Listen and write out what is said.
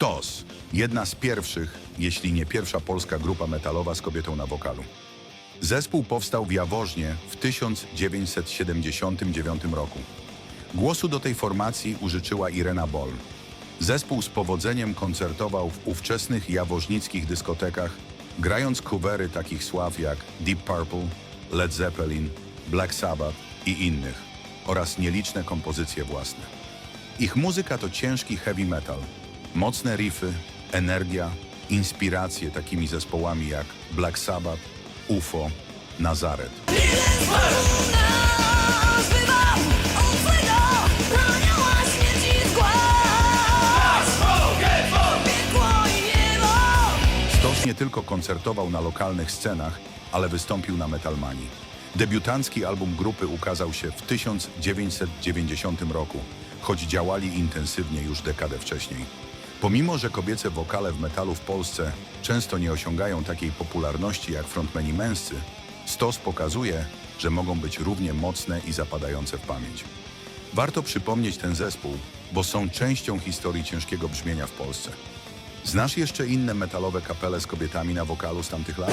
Stos. Jedna z pierwszych, jeśli nie pierwsza polska grupa metalowa z kobietą na wokalu. Zespół powstał w Jaworznie w 1979 roku. Głosu do tej formacji użyczyła Irena Boll. Zespół z powodzeniem koncertował w ówczesnych jaworznickich dyskotekach, grając covery takich sław jak Deep Purple, Led Zeppelin, Black Sabbath i innych, oraz nieliczne kompozycje własne. Ich muzyka to ciężki heavy metal, mocne riffy, energia, inspiracje takimi zespołami jak Black Sabbath, UFO, Nazaret. Nazywam obcego anioła śmierci zgład Piekło i niebo Stos nie tylko koncertował na lokalnych scenach, ale wystąpił na Metalmanii. Debiutancki album grupy ukazał się w 1990 roku, choć działali intensywnie już dekadę wcześniej. Pomimo, że kobiece wokale w metalu w Polsce często nie osiągają takiej popularności jak frontmeni męscy, Stos pokazuje, że mogą być równie mocne i zapadające w pamięć. Warto przypomnieć ten zespół, bo są częścią historii ciężkiego brzmienia w Polsce. Znasz jeszcze inne metalowe kapele z kobietami na wokalu z tamtych lat?